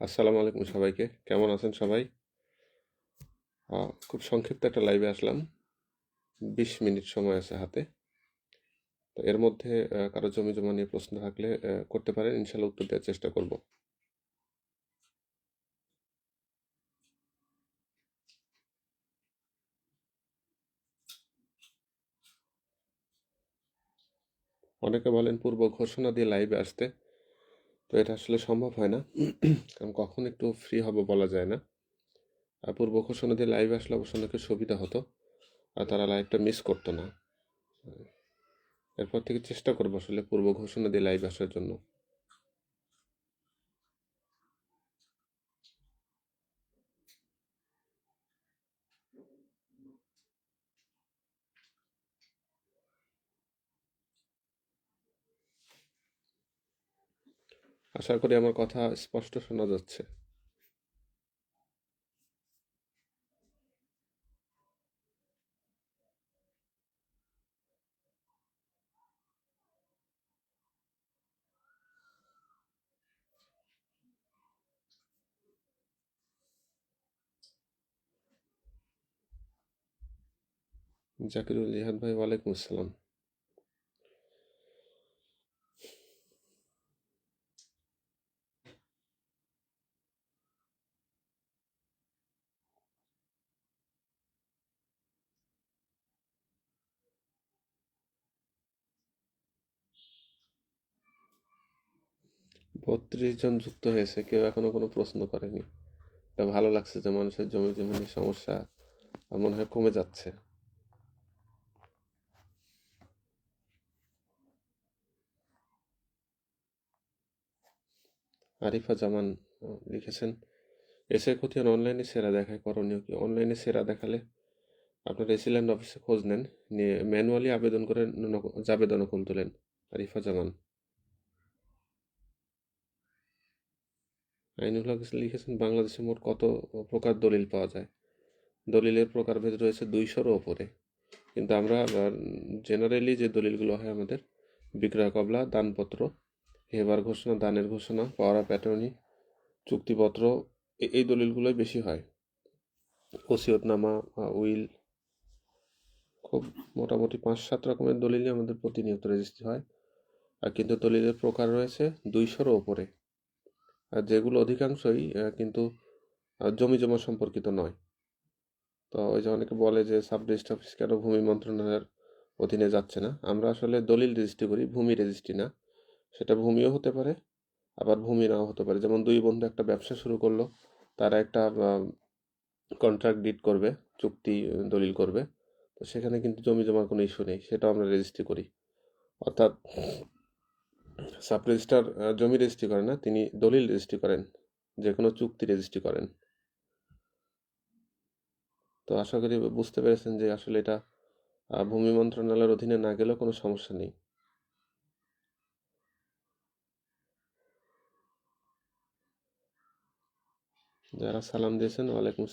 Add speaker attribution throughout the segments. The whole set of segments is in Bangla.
Speaker 1: আসসালামু আলাইকুম সবাইকে। কেমন আছেন সবাই? খুব সংক্ষিপ্ত একটা লাইভে আসলাম। বিশ মিনিট সময় আছে হাতে। তো এর মধ্যে কারও জমি জমা নিয়ে প্রশ্ন থাকলে করতে পারেন। ইনশাল্লাহ উত্তর দেওয়ার চেষ্টা করব। অনেকে বলেন পূর্ব ঘোষণা দিয়ে লাইভে আসতে। তো এটা আসলে সম্ভব হয় না। কারণ কখন একটু ফ্রি হবে বলা যায় না। আর পূর্ব ঘোষণা দিয়ে লাইভে আসলে অবশ্য অনেকের সুবিধা হতো। আর তারা লাইভটা মিস করতো না। এরপর থেকে চেষ্টা করব আসলে পূর্ব ঘোষণা দিয়ে লাইভ আসার জন্য। আশা করি আমার কথা স্পষ্ট শোনা যাচ্ছে। জাকিরুল জিহাদ ভাই ওয়ালাইকুম আসসালাম। বত্রিশ জন যুক্ত হয়েছে, কেউ এখনও কোনো প্রশ্ন করেনি। এটা ভালো লাগছে যে মানুষের জমি জমি সমস্যা মনে হয় কমে যাচ্ছে। আরিফা জামান লিখেছেন, এসে খতিয়ান অনলাইনে সেরা দেখায়, করণীয় কি? অনলাইনে সেরা দেখালে আপনারা এসি ল্যান্ড অফিসে খোঁজ নেন, নিয়ে ম্যানুয়ালি আবেদন করে নক- জাবেদা নকল তোলেন। আরিফা জামান আইনুল হক লিখেছেন বাংলাদেশে মোট কত প্রকার দলিল পাওয়া যায়? দলিলের প্রকারভেদ রয়েছে দুইশোরও ওপরে। কিন্তু আমরা জেনারেলি যে দলিলগুলো হয় আমাদের, বিক্রয় কবলা, দানপত্র, হেবার ঘোষণা, দানের ঘোষণা, পাওয়ারা প্যাটার্নি, চুক্তিপত্র এই দলিলগুলোই বেশি হয়। ওসিয়তনামা উইল, খুব মোটামুটি পাঁচ সাত রকমের দলিলই আমাদের প্রতিনিয়ত রেজিস্ট্রি হয়। আর কিন্তু দলিলের প্রকার রয়েছে দুইশোরও ওপরে। যেগুলো অধিকাংশই কিন্তু জমি জমা সম্পর্কিত নয়। তো ওই যে অনেকে বলে যে সাব রেজিস্ট্রি অফিস কেন ভূমি মন্ত্রণালয়ের অধীনে যাচ্ছে না? আমরা আসলে দলিল রেজিস্ট্রি করি, ভূমি রেজিস্ট্রি না। সেটা ভূমিও হতে পারে, আবার ভূমি নাও হতে পারে। যেমন দুই বন্ধু একটা ব্যবসা শুরু করল, তারা একটা কন্ট্রাক্ট ডিট করবে, চুক্তি দলিল করবে। তো সেখানে কিন্তু জমি জমার কোনো ইস্যু নেই, সেটাও আমরা রেজিস্ট্রি করি। অর্থাৎ সাব রেজিস্ট্রার জমি রেজিস্ট্রি করেন না তিনি দলিল রেজিস্ট্রি করেন যে কোনো চুক্তি রেজিস্ট্রি করেন। তো আশা করি বুঝতে পেরেছেন যে আসলে এটা ভূমি মন্ত্রণালয়ের অধীনে না গেলেও কোনো সমস্যা নেই। যারা সালাম দিয়েছেন ওয়ালাইকুম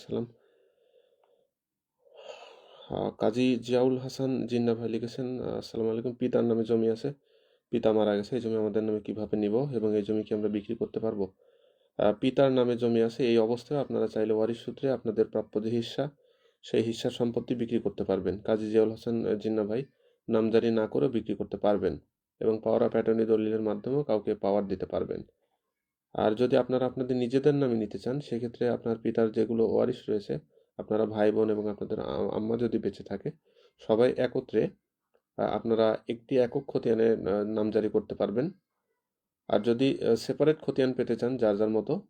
Speaker 1: আহ, কাজী জিয়াউল হাসান জিন্না ভাই লিখেছেন আসসালামু আলাইকুম পিতার নামে জমি আছে। পিতা মারা গেছে, এই জমি আমাদের নামে কীভাবে নিব এবং এই জমি কি আমরা বিক্রি করতে পারব? পিতার নামে জমি আছে, এই অবস্থায় আপনারা চাইলে ওয়ারিশ সূত্রে আপনাদের প্রাপ্য যে হিস্সা সেই হিস্সার সম্পত্তি বিক্রি করতে পারবেন। কাজী জিয়াউল হাসান জিন্না ভাই, নামজারি না করে বিক্রি করতে পারবেন এবং পাওয়ার অফ অ্যাটর্নি দলিলের মাধ্যমেও কাউকে পাওয়ার দিতে পারবেন। আর যদি আপনারা আপনাদের নিজেদের নামে নিতে চান, সেক্ষেত্রে আপনার পিতার যেগুলো ওয়ারিশ রয়েছে, আপনারা ভাই বোন এবং আপনাদের আম্মা যদি বেঁচে থাকে, সবাই একত্রে আপনারা একটি একক খতিয়ানে নামজারি করতে পারবেন। আর যদি সেপারেট খতিয়ান পেতে চান, যার যার মতো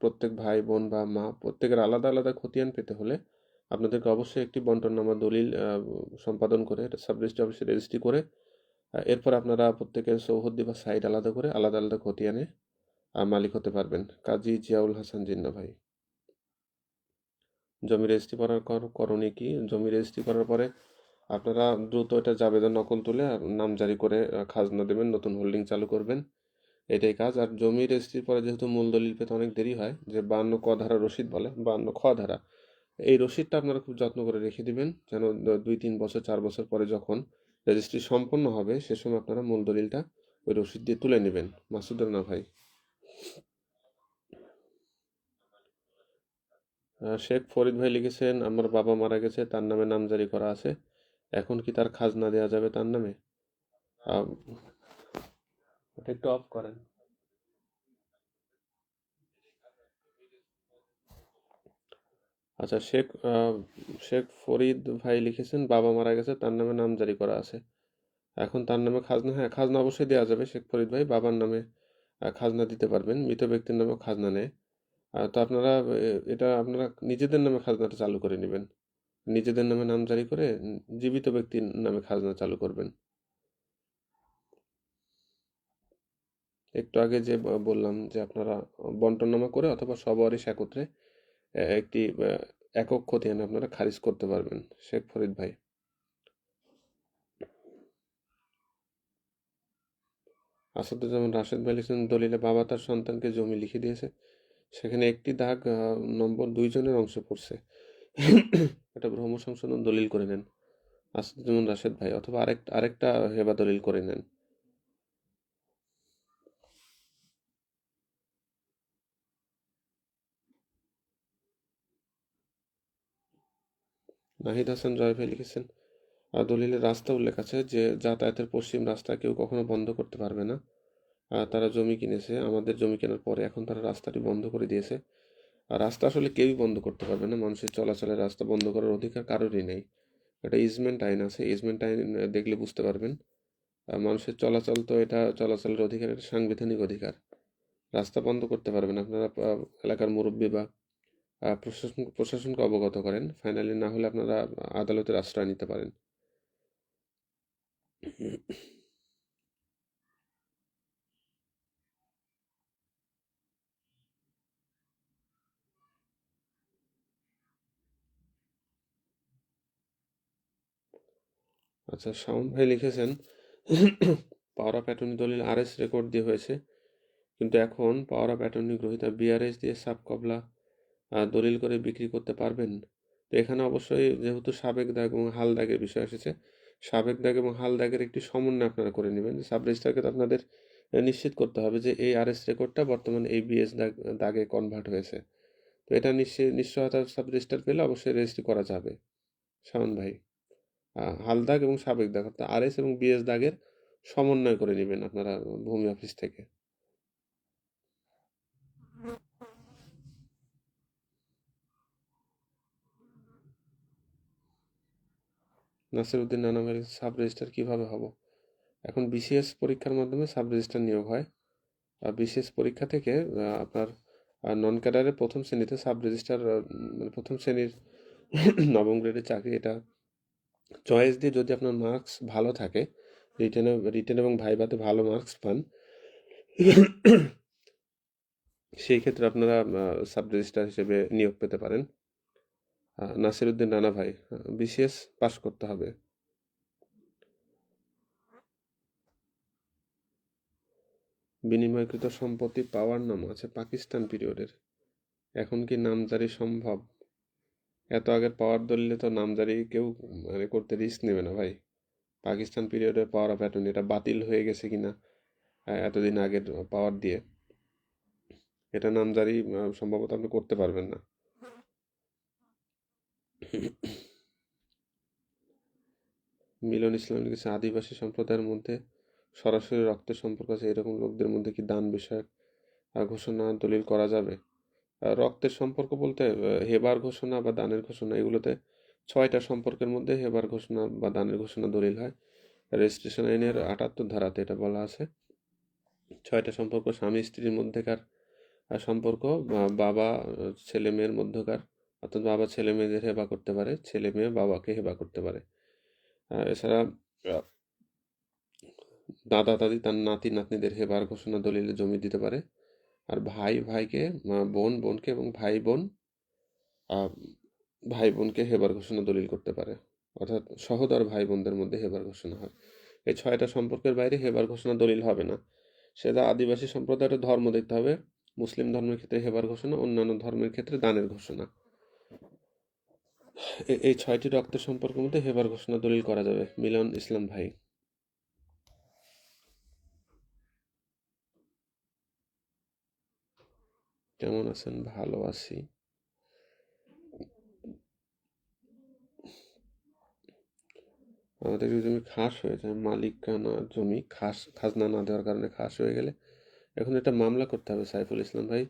Speaker 1: প্রত্যেক ভাই, বোন বা মা, প্রত্যেকের আলাদা আলাদা খতিয়ান পেতে হলে আপনাদেরকে অবশ্যই একটি বন্টননামা দলিল সম্পাদন করে সাব রেজিস্ট্রি অফিসে রেজিস্ট্রি করে এরপর আপনারা প্রত্যেকের সৌহদ্দি বা সাইড আলাদা করে আলাদা আলাদা খতিয়ানে মালিক হতে পারবেন। কাজী জিয়াউল হাসান জিন্না ভাই। জমি রেজিস্ট্রি করার কর- করণীয় কি? জমি রেজিস্ট্রি করার পরে আপনারা দ্রুত এটা জাবেদা নকল তুলে নাম জারি করে খাজনা দেবেন, নতুন হোল্ডিং চালু করবেন। এটাই কাজ। আর জমি রেজিস্ট্রির পরে যেহেতু মূল দলিল পেতে অনেক দেরি হয়, যে বান্ন ক ধারা রসিদ বলে, বান্ন খ ধারা, এই রসিদটা আপনারা খুব যত্ন করে রেখে দিবেন, যেন দুই, তিন বছর, চার বছর পরে যখন রেজিস্ট্রি সম্পন্ন হবে, সে সময় আপনারা মূল দলিলটা ওই রসিদ দিয়ে তুলে নেবেন। মাসুদ না ভাই। শেখ ফরিদ ভাই লিখেছেন, আমার বাবা মারা গেছে, তার নামে নাম জারি করা আছে। এখন কি তার খাজনা দেওয়া যাবে তার নামে? ওটা একটু অফ করেন। আচ্ছা শেখ শেখ ফরিদ ভাই লিখেছেন, বাবা মারা গেছে, তার নামে নামজারি করা আছে। এখন তার নামে খাজনা হ্যাঁ খাজনা অবশ্যই দেওয়া যাবে শেখ ফরিদ ভাই, বাবার নামে খাজনা দিতে পারবেন, মৃত ব্যক্তির নামে খাজনা নেয়। তো আপনারা এটা আপনারা নিজেদের নামে খাজনাটা চালু করে নেবেন। নিজেদের নামে নাম জারি করে জীবিত ব্যক্তির নামে খাজনা চালু করবেন। একটু আগে যে বললাম যে আপনারা বন্টনামা করে অথবা সবারই একত্রে একটি একক খতিয়ান আপনারা খারিজ করতে পারবেন। শেখ ফরিদ ভাই। আসাদুজ্জামান রাশেদ ভাই লিখছেন, দলিলে বাবা তার সন্তানকে জমি লিখে দিয়েছে। সেখানে একটি দাগ নম্বর দুইজনের অংশে পড়ছে। এটা ভ্রম সংশোধন দলিল করে নেন। আসাদুজ্জামান রাশেদ ভাই, অথবা আরেক, আরেকটা হেবা দলিল করে নেন। নাহিদ হাসান জয় ভাই লিখেছেন, আর দলিলের রাস্তা উল্লেখ আছে যে, যাতায়াতের পশ্চিম রাস্তা কেউ কখনো বন্ধ করতে পারবে না। তারা জমি কিনেছে, আমাদের জমি কেনার পরে এখন তারা রাস্তাটি বন্ধ করে দিয়েছে। রাস্তা আসলে কেউই বন্ধ করতে পারবে না। মানুষের চলাচলের রাস্তা বন্ধ করার অধিকার কারোরই নেই। এটা ইজমেন্ট আইন আছে। ইজমেন্ট আইন দেখলে বুঝতে পারবেন। মানুষের চলাচল তো এটা চলাচলের অধিকার, এটা সাংবিধানিক অধিকার। রাস্তা বন্ধ করতে পারবেন। আপনারা এলাকার মুরব্বী বা প্রশাসন, প্রশাসনকে অবগত করেন। ফাইনালি না হলে আপনারা আদালতের আশ্রয় নিতে পারেন। আচ্ছা শাওন ভাই লিখেছেন, পাওয়ার অফ অ্যাটর্নি দলিল আরএস রেকর্ড দিয়ে হয়েছে, কিন্তু এখন পাওয়ার অফ অ্যাটর্নি গ্রহীতা বিআরএস দিয়ে সাব কবলা দলিল করে বিক্রি করতে পারবেন। তো এখানে অবশ্যই যেহেতু সাবেক দাগ এবং হাল দাগের বিষয় এসেছে, সাবেক দাগ এবং হাল দাগের একটি সমন্বয় আপনারা করে নেবেন সাব রেজিস্ট্রারকে তো আপনাদের নিশ্চিত করতে হবে যে এই আরএস রেকর্ডটা বর্তমানে এই বিএস দাগ, দাগে কনভার্ট হয়েছে। তো এটা নিশ্চয় নিশ্চয়তা সাব রেজিস্টার পেলে অবশ্যই রেজিস্ট্রি করা যাবে। শাওন ভাই। হাল দাগ এবং সাবেক দাগ। অর্থাৎ আরএস এবং বিএস দাগের সমন্বয় করে নেবেন আপনারা ভূমি অফিস থেকে। নাসিরউদ্দিন নানা ভাই সাব রেজিস্টার কীভাবে হব? এখন বিসিএস পরীক্ষার মাধ্যমে সাব রেজিস্টার নিয়োগ হয়। আর বিসিএস পরীক্ষা থেকে আপনার নন ক্যাডারের প্রথম শ্রেণীতে সাব রেজিস্টার মানে প্রথম শ্রেণির নবম গ্রেডের চাকরি এটা চয়েস দিয়ে যদি আপনার মার্কস ভালো থাকে রিটেনে রিটেন এবং ভাইভাতে ভালো মার্কস পান সেই ক্ষেত্রে আপনারা সাব রেজিস্ট্রার হিসেবে নিয়োগ পেতে পারেন। আহ, নাসিরউদ্দিন রানা ভাই বিসিএস পাশ করতে হবে। বিনিময়কৃত সম্পত্তি পাওয়ার নাম আছে পাকিস্তান পিরিয়ডের এখন কি নামজারি সম্ভব? এত আগের পাওয়ার দলিলে তো নামজারি কেউ মানে করতে রিস্ক নেবে না ভাই। পাকিস্তান পিরিয়ডের পাওয়ার অফ অ্যাটর্নি এটা বাতিল হয়ে গেছে কিনা আহ, এতদিন আগের পাওয়ার দিয়ে। এটা নামজারি সম্ভবত আপনি করতে পারবেন না। মিলন ইসলাম লিখেছে আদিবাসী সম্প্রদায়ের মধ্যে সরাসরি রক্তের সম্পর্ক আছে এরকম লোকদের মধ্যে কি দান বিষয়ক ঘোষণা দলিল করা যাবে? রক্তের সম্পর্ক বলতে হেবার ঘোষণা বা দানের ঘোষণা, এগুলোতে ছয়টা সম্পর্কের মধ্যে হেবার ঘোষণা বা দানের ঘোষণা দলিল হয়। রেজিস্ট্রেশন আইনের আটাত্তর ধারাতে এটা বলা আছে। ছয়টা সম্পর্ক, স্বামী, স্ত্রীর মধ্যেকার সম্পর্ক বাবা, ছেলে, মেয়ের মধ্যকার, অর্থাৎ বাবা ছেলে, মেয়েদের হেবা করতে পারে, ছেলে, মেয়ে, বাবাকে হেবা করতে পারে। এছাড়া দাদা, দাদি, তার নাতি, নাতনিদের হেবার ঘোষণা দলিলে জমি দিতে পারে। আর ভাই ভাইকে বোন, বোনকে এবং ভাই বোন ভাই বোনকে হেবার ঘোষণা দলিল করতে পারে। অর্থাৎ সহোদর ভাই বোনদের মধ্যে হেবার ঘোষণা হয়। এই ছয়টা সম্পর্কের বাইরে হেবার ঘোষণা দলিল হবে না। সেটা আদিবাসী সম্প্রদায়ের ধর্ম দেখতে হবে। মুসলিম ধর্মের ক্ষেত্রে হেবার ঘোষণা, অন্যান্য ধর্মের ক্ষেত্রে দানের ঘোষণা। এই ছয়টি রক্তের সম্পর্কের মধ্যে হেবার ঘোষণা দলিল করা যাবে। মিলন ইসলাম ভাই। কেমন আছেন? ভালো আছি। আমাদের জমি খাস হয়ে যায় মালিকানা জমি খাস, খাজনা না দেওয়ার কারণে খাস হয়ে গেলে এখন এটা মামলা করতে হবে সাইফুল ইসলাম ভাই।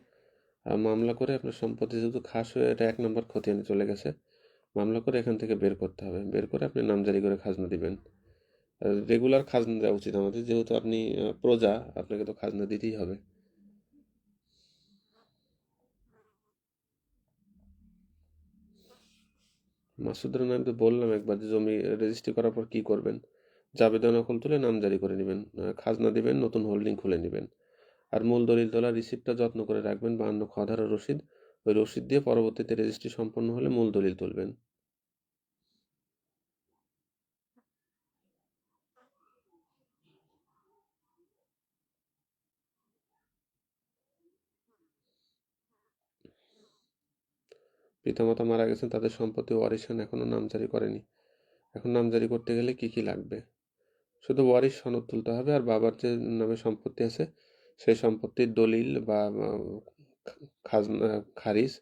Speaker 1: মামলা করে আপনার সম্পত্তি যেহেতু খাস হয়ে এটা এক নম্বর ক্ষতি খতিয়ানে চলে গেছে, মামলা করে এখান থেকে বের করতে হবে। বের করে আপনি নামজারি করে খাজনা দিবেন। রেগুলার খাজনা দেওয়া উচিত আমাদের, যেহেতু আপনি প্রজা, আপনাকে তো খাজনা দিতেই হবে। মাসুদ রানা আমি তো বললাম একবার যে জমি রেজিস্ট্রি করার পর কী করবেন? জাবেদা নকল তুলে নাম জারি করে নেবেন খাজনা দিবেন, নতুন হোল্ডিং খুলে নেবেন। আর মূল দলিল তোলা, রিসিপ্টটা যত্ন করে রাখবেন বা অন্য খদার রসিদ। ওই রসিদ দিয়ে পরবর্তীতে রেজিস্ট্রি সম্পন্ন হলে মূল দলিল তুলবেন। পিতামাতা মারা গেছেন, তাদের সম্পত্তি ওয়ারিশান এখনও নামজারি করেনি। এখন নামজারি করতে গেলে কি কি লাগবে? শুধু ওয়ারিশ সনদ তুলতে হবে আর বাবার যে নামে সম্পত্তি আছে, সেই সম্পত্তির দলিল বা খাজনা, খারিজ,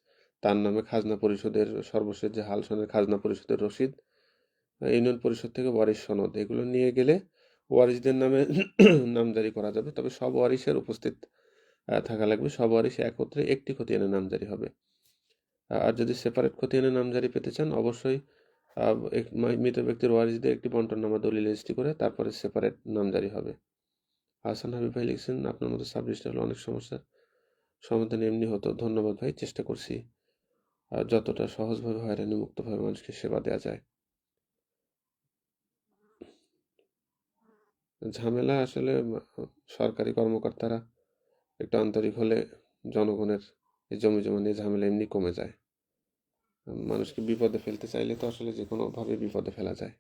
Speaker 1: তার নামে খাজনা পরিষদের সর্বশেষ যে হাল সনের খাজনা পরিষদের রসিদ ইউনিয়ন পরিষদ থেকে ওয়ারিশ সনদ, এগুলো নিয়ে গেলে ওয়ারিশদের নামে নামজারি করা যাবে। তবে সব ওয়ারিশের উপস্থিত থাকা লাগবে। সব ওয়ারিশ একত্রে একটি খতিয়ানে নামজারি হবে। আর যদি সেপারেট খতিয়ানে নামজারি পেতে চান, অবশ্যই মৃত ব্যক্তির ওয়ারিশদের একটি বন্টননামা দলিল রেজিস্ট্রি করে তারপরে সেপারেট নামজারি হবে। হাসান হাবিব ভাই লিখছেন, আপনার মতো সাব রেজিস্ট্রার হলে অনেক সমস্যার সমাধান এমনি হতো। ধন্যবাদ ভাই, চেষ্টা করছি। যতটা সহজভাবে হয়রানি মুক্তভাবে মানুষকে সেবা দেওয়া যায়। ঝামেলা আসলে সরকারি কর্মকর্তারা একটু আন্তরিক হলে জনগণের এই জমি জমা নিয়ে ঝামেলা এমনি কমে যায়। মানুষকে বিপদে ফেলতে চাইলে তো আসলে যে কোনোভাবে বিপদে ফেলা যায়।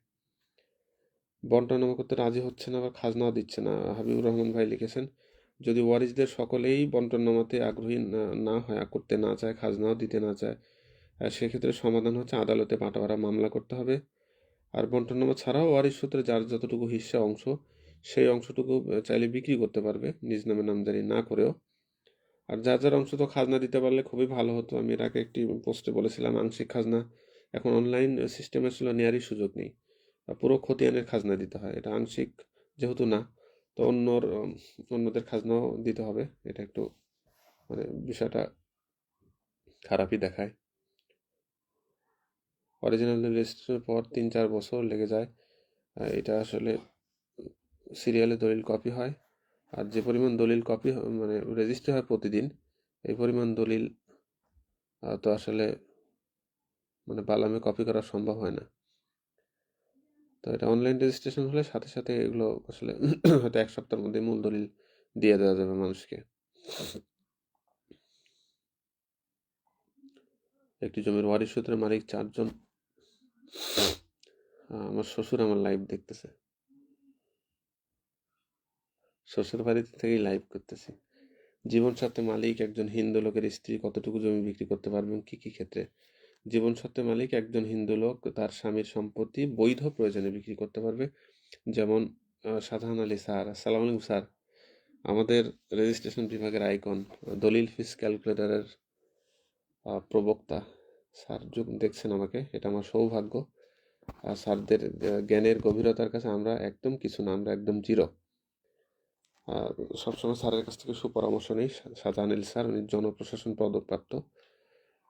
Speaker 1: বন্টনামা করতে রাজি হচ্ছে না আবার খাজনাও দিচ্ছে না। হাবিবুর রহমান ভাই লিখেছেন, যদি ওয়ারিসদের সকলেই বন্টনামাতে আগ্রহী না হয়, করতে না চায়, খাজনাও দিতে না চায় সেক্ষেত্রে সমাধান হচ্ছে আদালতে বাঁটাবাড়া মামলা করতে হবে। আর বন্টনামা ছাড়াও ওয়ারিস সূত্রে যার যতটুকু হিস্সা অংশ, সেই অংশটুকু চাইলে বিক্রি করতে পারবে। নিজ নামে নামজারি না করেও আর যার যার অংশ তো খাজনা দিতে পারলে খুবই ভালো হতো। আমি এর আগে একটি পোস্টে বলেছিলাম, আংশিক খাজনা। এখন অনলাইন সিস্টেমে ছিল নেওয়ারই সুযোগ নেই। পুরো খতিয়ানের খাজনা দিতে হয়। এটা আংশিক যেহেতু না, তো অন্যর, অন্যদের খাজনাও দিতে হবে। এটা একটু মানে বিষয়টা খারাপই দেখায়। অরিজিনাল রেজিস্ট্রেশনের পর তিন চার বছর লেগে যায়। এটা আসলে সিরিয়ালে দলিল কপি হয়। আর যে পরিমাণ দলিল কপি মানে রেজিস্ট্রি হয় প্রতিদিন, এই পরিমাণ দলিল তো আসলে মানে বালামে কপি করা সম্ভব হয় না। তো এটা অনলাইন রেজিস্ট্রেশন হলে সাথে সাথে এগুলো আসলে হয়তো এক সপ্তাহের মধ্যে মূল দলিল দিয়ে দেওয়া যাবে মানুষকে। একটি জমির ওয়ারিশ সূত্রে মালিক চারজন আমার শ্বশুর আমার লাইভ দেখতেছে। শ্বশুর বাড়িতে থেকেই লাইভ করতেছি। জীবন সত্ত্বে মালিক একজন হিন্দু লোকের স্ত্রী কতটুকু জমি বিক্রি করতে পারবেন, কি কি ক্ষেত্রে? জীবন সত্ত্বে মালিক একজন হিন্দু লোক, তার স্বামীর সম্পত্তি বৈধ প্রয়োজনে বিক্রি করতে পারবে। যেমন শাহজাহান আলী স্যার, আসসালামু আলাইকুম স্যার। আমাদের রেজিস্ট্রেশন বিভাগের আইকন দলিল ফিস ক্যালকুলেটারের প্রবক্তা। স্যার, যুগ, দেখছেন আমাকে? এটা আমার সৌভাগ্য। আর স্যারদের জ্ঞানের গভীরতার কাছে আমরা একদম কিছু না, আমরা একদম জিরো সবসময় স্যারের কাছ থেকে সুপরামর্শ নিই। শা- শাহজাহান স্যার উনি জনপ্রশাসন পদকপ্রাপ্ত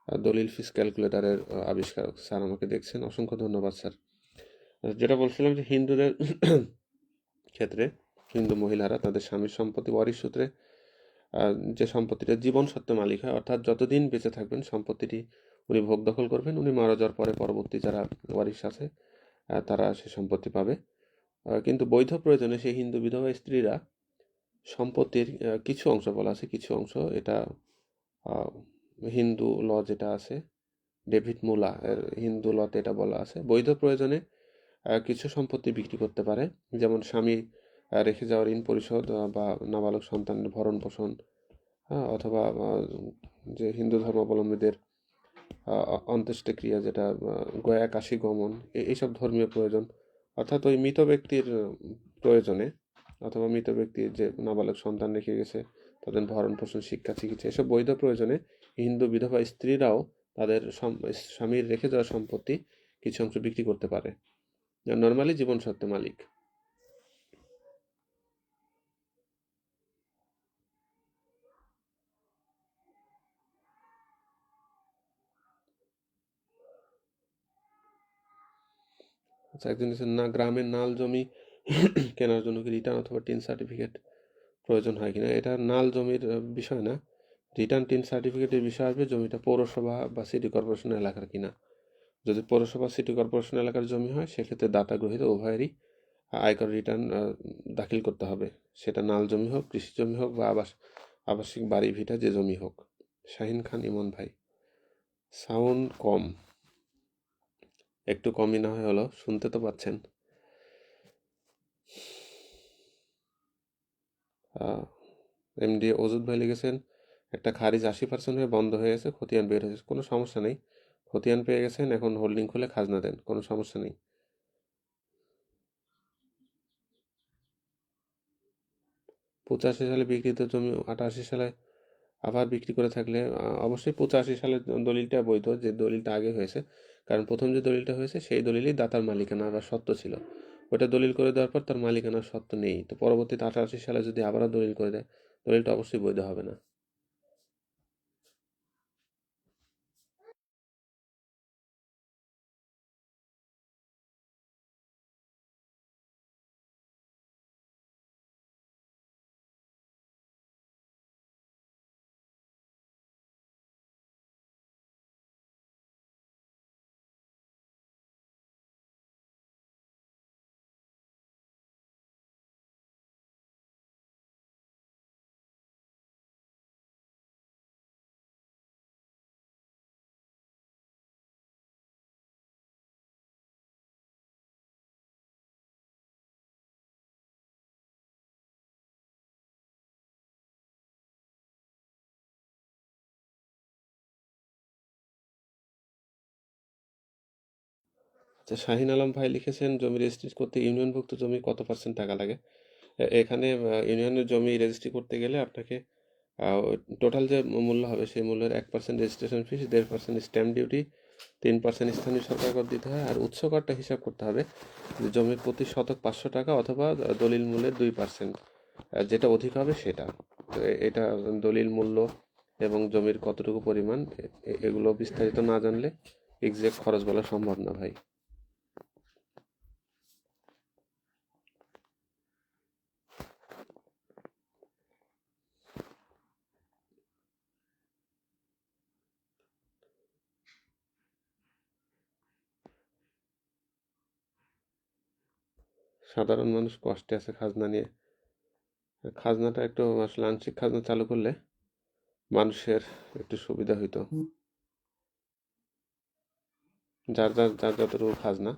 Speaker 1: আর দলিল ফিস ক্যালকুলেটারের আহ, আবিষ্কারক। স্যার আমাকে দেখছেন অসংখ্য ধন্যবাদ স্যার। যেটা বলছিলাম যে হিন্দুদের ক্ষেত্রে হিন্দু মহিলারা তাদের স্বামীর সম্পত্তি ওয়ারিশ সূত্রে যে সম্পত্তিটা জীবন সত্ত্বে মালিক হয় অর্থাৎ যতদিন বেঁচে থাকবেন সম্পত্তিটি উনি ভোগ দখল করবেন উনি মারা যাওয়ার পরে পরবর্তী যারা ওয়ারিশ আছে তারা সে সম্পত্তি পাবে। কিন্তু বৈধ প্রয়োজনে সেই হিন্দু বিধবা স্ত্রীরা সম্পত্তির কিছু অংশ বলা আছে, কিছু অংশ। এটা হিন্দু ল যেটা আছে, ডেভিড মুলা হিন্দু লতে এটা বলা আছে। বৈধ প্রয়োজনে কিছু সম্পত্তি বিক্রি করতে পারে। যেমন স্বামী রেখে যাওয়া ঋণ পরিশোধ বা নাবালক সন্তানের ভরণ পোষণ হ্যাঁ অথবা যে হিন্দু ধর্মাবলম্বীদের অন্ত্যেষ্টিক্রিয়া যেটা গয়া, কাশী, গমন এইসব ধর্মীয় প্রয়োজন। অর্থাৎ ওই মৃত ব্যক্তির প্রয়োজনে অথবা মৃত ব্যক্তির যে নাবালক সন্তান রেখে গেছে, তাদের ভরণ পোষণ, শিক্ষা, চিকিৎসা, এসব বৈধ প্রয়োজনে হিন্দু বিধবা স্ত্রীরাও তাদের স্বামীর রেখে যাওয়া সম্পত্তি কিছু অংশ বিক্রি করতে পারে। নর্মালি জীবন সত্ত্বে মালিক। আচ্ছা একজন না গ্রামের নাল জমি কেনার জন্য কি রিটার্ন অথবা টিন সার্টিফিকেট প্রয়োজন হয় কিনা? এটা নাল জমির বিষয় না। রিটার্ন টিন সার্টিফিকেটের বিষয় আসবে জমিটা পৌরসভা বা সিটি কর্পোরেশন এলাকার কিনা। যদি পৌরসভা সিটি কর্পোরেশন এলাকার জমি হয়, সেক্ষেত্রে দাতা গ্রহীত উভয়েরই আয়কর রিটার্ন দাখিল করতে হবে। সেটা নাল জমি হোক, কৃষি জমি হোক বা আবাস, আবাসিক বাড়ি, ভিটা, যে জমি হোক। শাহিন খান, ইমন ভাই। সাউন্ড কম। একটু কমই না হয় হলো শুনতে তো পাচ্ছেন। এমডি ওজুদ ভাই লিখেছেন, একটা খারিজ আশি পার্সেন্ট হয়ে বন্ধ হয়ে গেছে, খতিয়ান বের হয়েছে, কোনো সমস্যা নেই। খতিয়ান পেয়ে গেছেন, এখন হোল্ডিং খুলে খাজনা দেন, কোনো সমস্যা নেই। পঁচাশি সালে বিক্রিত জমি, আটাশি সালে আবার বিক্রি করে থাকলে অবশ্যই পঁচাশি সালের দলিলটা বৈধ, যে দলিলটা আগে হয়েছে। কারণ প্রথম যে দলিলটা হয়েছে, সেই দলিলই দাতার মালিকানা বা সত্য ছিল। ওটা দলিল করে দেওয়ার পর তার মালিকানার সত্ত্ব নেই। তো পরবর্তীতে আঠারোশি সালে যদি আবারও দলিল করে দেয়, দলিলটা অবশ্যই বৈধ হবে না। আচ্ছা শাহিন আলম ভাই লিখেছেন, জমি রেজিস্ট্রি করতে ইউনিয়নভুক্ত জমি কত পার্সেন্ট টাকা লাগে? এখানে ইউনিয়নের জমি রেজিস্ট্রি করতে গেলে আপনাকে টোটাল যে মূল্য হবে সেই মূল্যের এক পার্সেন্ট রেজিস্ট্রেশন ফিস দেড় পার্সেন্ট স্ট্যাম্প ডিউটি তিন পার্সেন্ট স্থানীয় সরকার কর দিতে হয়, আর উৎস করটা হিসাব করতে হবে যে জমির প্রতি শতক পাঁচশো টাকা অথবা দলিল মূল্যের দুই পার্সেন্ট যেটা অধিক হবে সেটা। তো এটা দলিল মূল্য এবং জমির কতটুকু পরিমাণ এগুলো বিস্তারিত না জানলে এক্সাক্ট খরচ বলা সম্ভব না ভাই। সাধারণ মানুষ কষ্টে আছে খাজনা নিয়ে। খাজনাটা একটু আসলে আংশিক খাজনা চালু করলে মানুষের একটু সুবিধা হইতো। যার যার যার যতটুকু খাজনা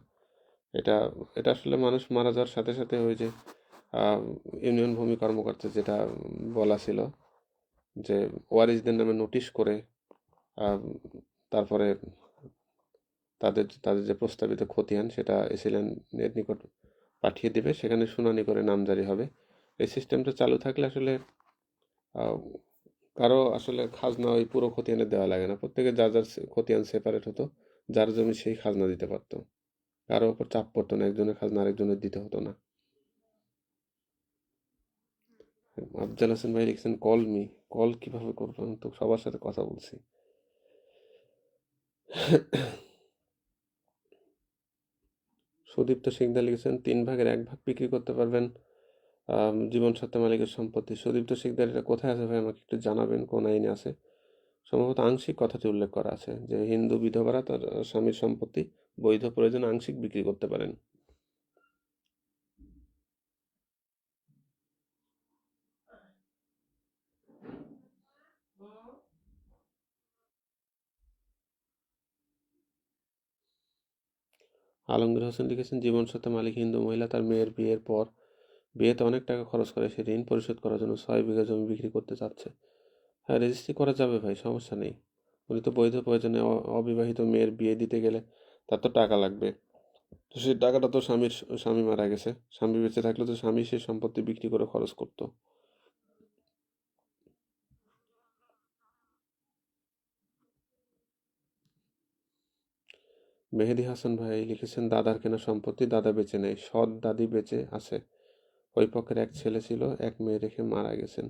Speaker 1: এটা এটা আসলে মানুষ মারা যাওয়ার সাথে সাথে ওই যে ইউনিয়ন ভূমি কর্মকর্তা যেটা বলা ছিল যে ওয়ারিসদের নামে নোটিশ করে তারপরে তাদের তাদের যে প্রস্তাবিত খতিয়ান সেটা এসিল্যান্ডের নিকট পাঠিয়ে দেবে, সেখানে শুনানি করে নামজারি হবে। এই সিস্টেমটা চালু থাকলে আসলে কারও আসলে খাজনা ওই পুরো খতিয়ানে দেওয়া লাগে না। প্রত্যেকে যার যার খতিয়ান সেপারেট হতো, যার জমি সেই খাজনা দিতে পারতো। কারও ওপর চাপ পড়তো না, একজনের খাজনা আরেকজনের দিতে হতো না। আফজাল হাসান ভাই লিখছেন কল মি কল কীভাবে করব? আমি তো সবার সাথে কথা বলছি। সুদীপ্ত সিকদার লিখেছেন তিন ভাগের এক ভাগ বিক্রি করতে পারবেন আম, জীবন সত্ত্বা মালিকের সম্পত্তি। সুদীপ্ত সিকদার এটা কোথায় আছে ভাই? আমাকে একটু জানাবেন কোন আইনে আছে? সম্ভবত আংশিক কথাটি উল্লেখ করা আছে যে হিন্দু বিধবারা তার স্বামীর সম্পত্তি বৈধ প্রয়োজন আংশিক বিক্রি করতে পারেন। আলমগীর হোসেন লিখেছেন, জীবন সত্ত্বা মালিক হিন্দু মহিলা, তার মেয়ের বিয়ের পর বিয়েতে অনেক টাকা খরচ করে, সে ঋণ পরিশোধ করার জন্য ছয় বিঘা জমি বিক্রি করতে চাচ্ছে। হ্যাঁ রেজিস্ট্রি করা যাবে ভাই, সমস্যা নেই। উনি তো বৈধ প্রয়োজনে অবিবাহিত মেয়ের বিয়ে দিতে গেলে তার তো টাকা লাগবে। তো সেই টাকাটা তো স্বামীর, স্বামী মারা গেছে। স্বামী বেঁচে থাকলে তো স্বামী সেই সম্পত্তি বিক্রি করে খরচ করতো। মেহেদি হাসান ভাই লিখেছেন, দাদার কেনা সম্পত্তি দাদা বেঁচে নেই, সৎ দাদি বেঁচে আছে। ওই পক্ষের এক ছেলে ছিল, এক মেয়ে রেখে মারা গেছেন।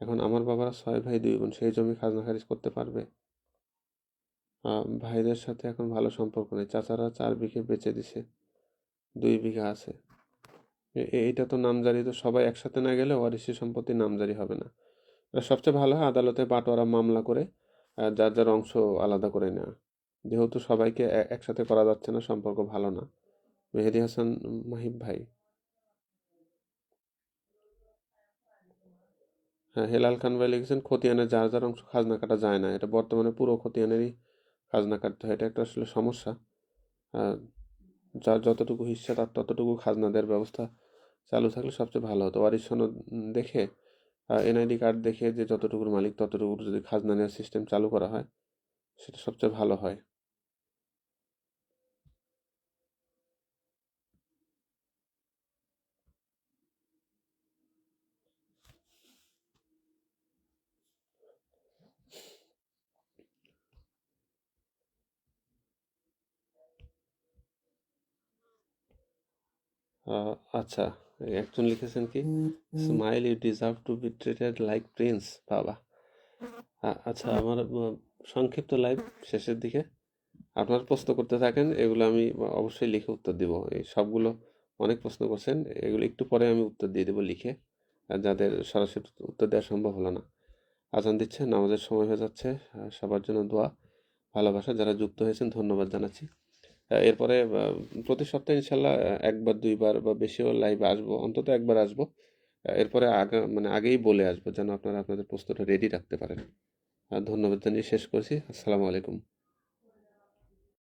Speaker 1: এখন আমার বাবারা ছয় ভাই, দুই বোন, সেই জমি খাজনা খারিজ করতে পারবে? ভাইদের সাথে এখন ভালো সম্পর্ক নেই। চাচারা চার বিঘে বেঁচে দিছে, দুই বিঘা আছে। এইটা তো নামজারি, তো সবাই একসাথে না গেলে ওয়ারিশি সম্পত্তি নামজারি হবে না। সবচেয়ে ভালো হয় আদালতে বাটোয়ারা মামলা করে যার যার অংশ আলাদা করে নেওয়া। যেহেতু সবাইকে একসাথে করা যাচ্ছে না, সম্পর্ক ভালো না। মেহেদি হাসান, মাহিব ভাই। হ্যাঁ হেলাল খান ভাই লিখেছেন খতিয়ানের যার যার অংশ খাজনা কাটা যায় না। এটা বর্তমানে পুরো খতিয়ানেরই খাজনা কাটতে হয়। এটা একটা আসলে সমস্যা। যার যতটুকু হিস্সা তার ততটুকু খাজনা দেওয়ার ব্যবস্থা চালু থাকলে সবচেয়ে ভালো হতো। ওয়ারিশ সনদ দেখে এনআইডি কার্ড দেখে যে যতটুকুর মালিক, ততটুকুর যদি খাজনা নেওয়ার সিস্টেম চালু করা হয়, সেটা সবচেয়ে ভালো হয়। আচ্ছা একজন লিখেছেন কি? Smile you deserve to be treated like prince বাবা। আচ্ছা আমার সংক্ষিপ্ত লাইভ শেষের দিকে। আপনার প্রশ্ন করতে থাকেন, এগুলো আমি অবশ্যই লিখে উত্তর দিব। এই সবগুলো অনেক প্রশ্ন করছেন, এগুলো একটু পরে আমি উত্তর দিয়ে দেবো লিখে যাদের সরাসরি উত্তর দেওয়া সম্ভব হলো না। আজান দিচ্ছে নামাজের সময় হয়ে যাচ্ছে সবার জন্য দোয়া, ভালোবাসা, যারা যুক্ত হয়েছেন, ধন্যবাদ জানাচ্ছি। এরপরে প্রতি সপ্তাহে ইনশাল্লাহ একবার, দুইবার বা বেশিও লাইভে আসব, অন্তত একবার আসব। এরপরে আগে মানে আগেই বলে আসব যেন আপনারা আপনাদের প্রস্তুতটা রেডি রাখতে পারেন। ধন্যবাদ জানিয়ে শেষ করছি। আসসালামু আলাইকুম।